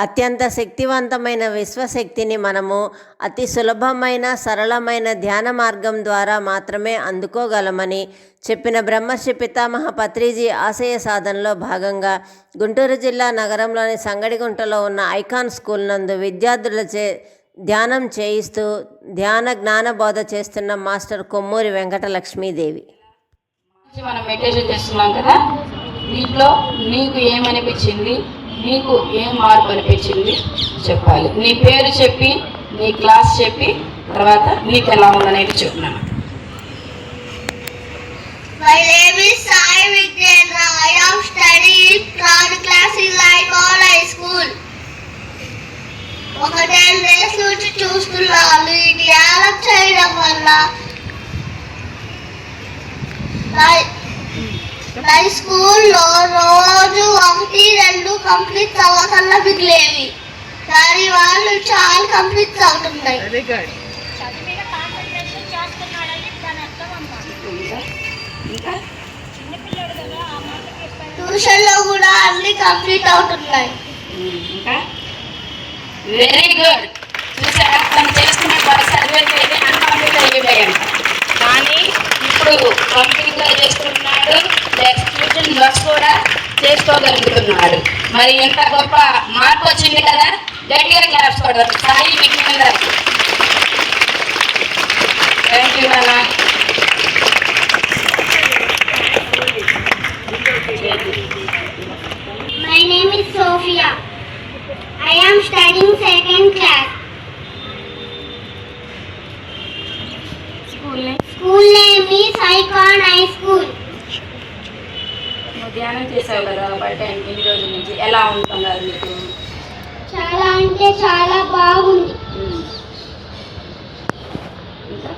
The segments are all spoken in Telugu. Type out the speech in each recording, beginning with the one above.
అత్యంత శక్తివంతమైన విశ్వశక్తిని మనము అతి సులభమైన సరళమైన ధ్యాన మార్గం ద్వారా మాత్రమే అందుకోగలమని చెప్పిన బ్రహ్మశ్రీ పితామహ పత్రిజీ ఆశయ సాధనలో భాగంగా గుంటూరు జిల్లా నగరంలోని సంగడిగుంటలో ఉన్న ఐకాన్ స్కూల్ నందు విద్యార్థులచే ధ్యానం చేయిస్తూ ధ్యాన జ్ఞాన బోధ చేస్తున్న మాస్టర్ కొమ్మూరి వెంకట లక్ష్మీదేవి మనం మెడిటేషన్ చేస్తున్నాం కదా దీంట్లో నీకు ఏమనిపించింది? నీకు ఏం మార్పు అనిపించింది? చెప్పాలి. నీ పేరు చెప్పి నీ క్లాస్ చెప్పి తర్వాత నీకు ఎలా ఉందనేది చెప్తున్నాను. My name is Sai Vidyendra. I am studying third class in Lycon High School. ఒక టెన్ డేస్ నుంచి చూస్తున్నాను. ఇది ధ్యానం చేయడం వల్ల. నా స్కూల్లో రోజు ఒకటి రెండు కంప్లీట్ అవ్వకల్లా మిగిలేవి. కానీ వాళ్ళు చాలా కంప్లీట్ అవుతున్నాయి. ట్యూషన్లో కూడా అన్ని కంప్లీట్ అవుతున్నాయి. వెరీ గుడ్ చేసుకోగలుగుతున్నాడు మరి ఇంత గొప్ప మార్పు వచ్చింది కదా గట్టిగా క్లాప్స్ కొడదాం సాయి విజ్ఞాన్ థ్యాంక్ యూ నాన్న My name is Sophia. I am studying second class. School name? School name is Icon High School. ధ్యానం చేసావు కదా బయట ఎన్ని రోజుల నుంచి? ఎలా ఉంటున్నారు మీకు చాలా అంటే చాలా బాగుంది. ఇంకా?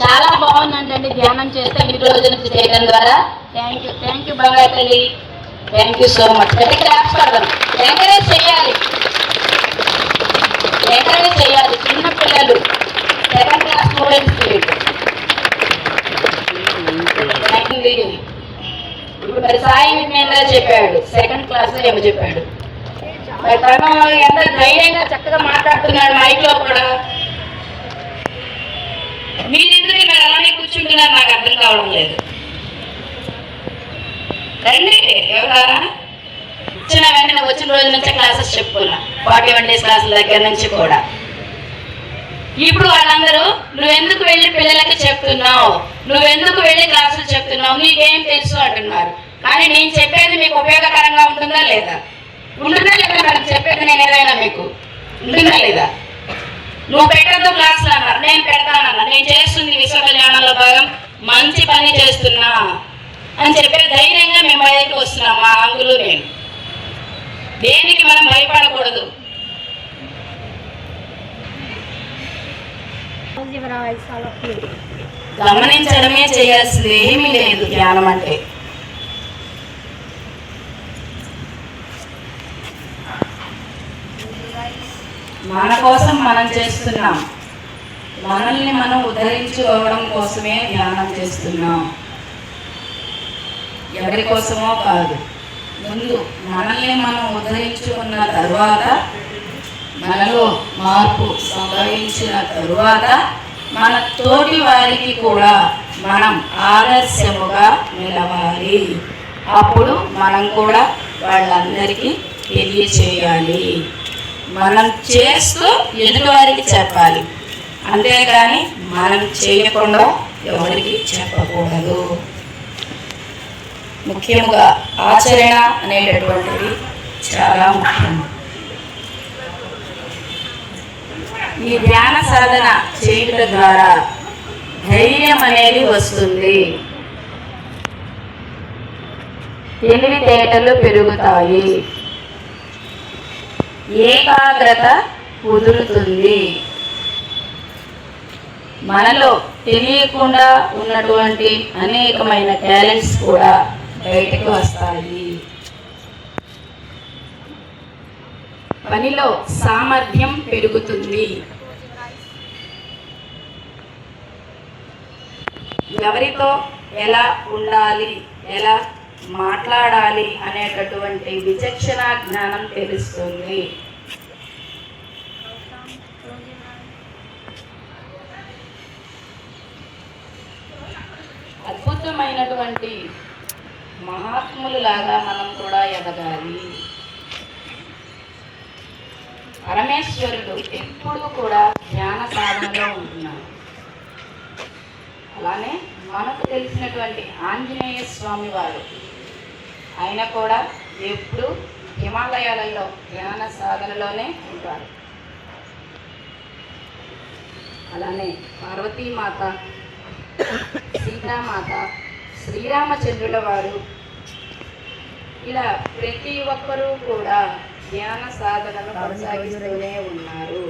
చాలా బాగుందంటండి ధ్యానం చేస్తే ఈ రోజు నుంచి చేయడం ద్వారా. థ్యాంక్ యూ థ్యాంక్ యూ బంగారు తల్లి. థ్యాంక్ యూ సో మచ్ గట్టి క్లాప్స్ పడదాం ఎంకరేజ్ చేయాలి ఎంకరేజ్ చేయాలి చిన్న పిల్లలు సెకండ్ క్లాస్ స్టూడెంట్స్ ఇప్పుడు మరి సాయి విజ్ఞాన చెప్పాడు సెకండ్ ఏమో చెప్పాడు. తను ఎంత ధైర్యంగా చక్కగా మాట్లాడుతున్నాడు మైక్లో కూడా. మీరెందుకు ఇక్కడ అలానే కూర్చుంటున్నారు నాకు అర్థం కావడం లేదు. రండి ఎవరారా? వచ్చిన వెంటనే వచ్చిన రోజు నుంచే క్లాసెస్ చెప్పుకున్నా. ఫార్టీ వన్ డేస్ క్లాసుల దగ్గర నుంచి కూడా. ఇప్పుడు వాళ్ళందరూ నువ్వెందుకు వెళ్ళి పిల్లలకి చెప్తున్నావు? నువ్వెందుకు వెళ్ళి క్లాసులు చెప్తున్నావు? నీకేం తెలుసు? అంటున్నారు. కానీ నేను చెప్పేది మీకు ఉపయోగకరంగా ఉంటుందా లేదా? ఉంటుందా లేదా నాకు చెప్పేది నేను ఏదైనా మీకు ఉంటుందా లేదా? నువ్వు పెట్టద్దు క్లాసులు అన్నారు. నేను పెడతానన్నా. నేను చేస్తుంది విశ్వ కళ్యాణంలో భాగం. మంచి పని చేస్తున్నా. అని చెప్పే ధైర్యంగా మేము బయటకు వస్తున్నాం మా అంగులు నేను. దేనికి మనం భయపడకూడదు? గమనించడమే చేయాల్సింది ఏమీ లేదు ధ్యానం అంటే. మన కోసం మనం చేస్తున్నాం. మనల్ని మనం ఉద్ధరించుకోవడం కోసమే ధ్యానం చేస్తున్నాం. ఎవరి కోసమో కాదు. ముందు మనల్ని మనం ఉద్ధరించుకున్న తర్వాత మనలో మార్పు సంభవించిన తరువాత మన తోటి వారికి కూడా మనం ఆదర్శముగా నిలవాలి. అప్పుడు మనం కూడా వాళ్ళందరికీ తెలియచేయాలి. మనం చేస్తూ ఎదుటివారికి చెప్పాలి? అంతేగాని మనం చేయకుండా ఎవరికి చెప్పకూడదు. ముఖ్యంగా ఆచరణ అనేటటువంటిది చాలా ముఖ్యం. ఈ ధ్యాన సాధన చేయుట ద్వారా ధైర్యం అనేది వస్తుంది. తెలివితేటలు పెరుగుతాయి. ఏకాగ్రత కుదురుతుంది. మనలో తెలియకుండా ఉన్నటువంటి అనేకమైన టాలెంట్స్ కూడా బయటకు వస్తాయి. పనిలో సామర్థ్యం పెరుగుతుంది. ఎవరితో ఎలా ఉండాలి ఎలా మాట్లాడాలి అనేటటువంటి విచక్షణ జ్ఞానం తెలుస్తుంది. అద్భుతమైనటువంటి మహాత్ములు లాగా మనం కూడా ఎదగాలి. పరమేశ్వరుడు ఎప్పుడూ కూడా ధ్యాన సాధనలో ఉంటున్నాడు. అలానే మనకు తెలిసినటువంటి ఆంజనేయ స్వామి వారు ఆయన కూడా ఎప్పుడు హిమాలయాలలో ధ్యాన సాధనలోనే ఉంటారు. అలానే పార్వతీమాత సీతామాత శ్రీరామచంద్రుల వారు ఇలా ప్రతి ఒక్కరూ కూడా ధ్యాన సాధనను కొనసాగిస్తూనే ఉన్నారు.